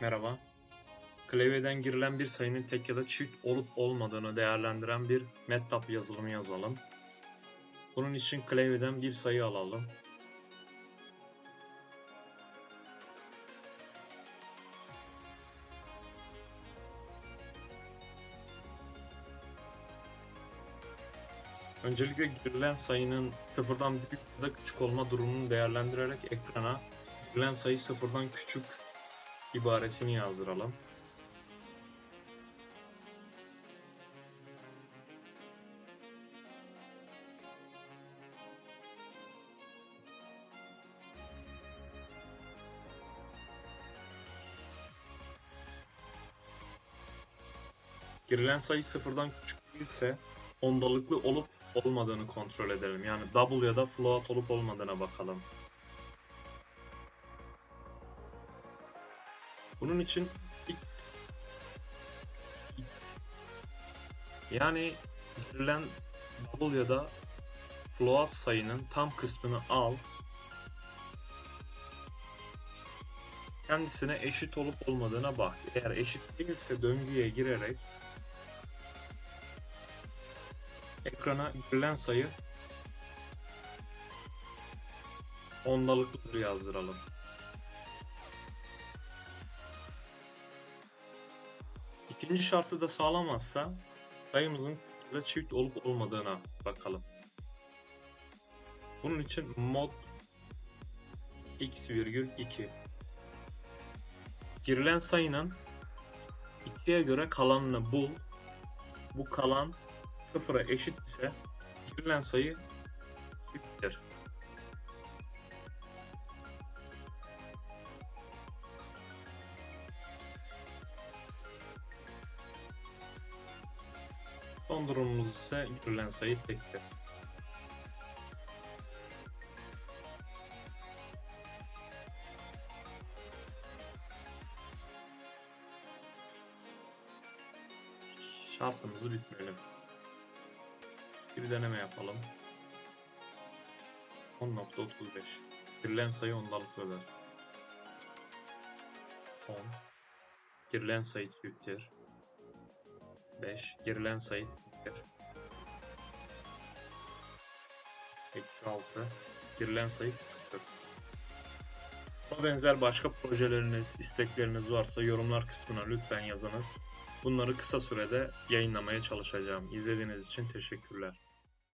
Merhaba. Klavyeden girilen bir sayının tek ya da çift olup olmadığını değerlendiren bir MATLAB yazılımı yazalım. Bunun için klavyeden bir sayı alalım. Öncelikle girilen sayının sıfırdan büyük ya da küçük olma durumunu değerlendirerek ekrana girilen sayı sıfırdan küçük ibaresini yazdıralım. Girilen sayı sıfırdan küçük değilse ondalıklı olup olmadığını kontrol edelim. Yani double ya da float olup olmadığına bakalım. Bunun için x x yani girilen double ya da float sayının tam kısmını al kendisine eşit olup olmadığına bak. Eğer eşit değilse döngüye girerek ekrana girilen sayı ondalıklıdır yazdıralım. İkinci şartı da sağlamazsa sayımızın da çift olup olmadığına bakalım. Bunun için mod x virgül 2 girilen sayının 2'ye göre kalanını bul. Bu kalan sıfıra eşit ise girilen sayı çifttir. Son durumumuz ise girilen sayı tektir. Şartımızı bitmeyelim. Bir deneme yapalım. 10.35 Girilen sayı ondalıklıdır. 10 Girilen sayı çifttir. 5 Girilen sayı çifttir. Eksi 6 Girilen sayı küçüktür. Buna benzer başka projeleriniz, istekleriniz varsa yorumlar kısmına lütfen yazınız. Bunları kısa sürede yayınlamaya çalışacağım. İzlediğiniz için teşekkürler.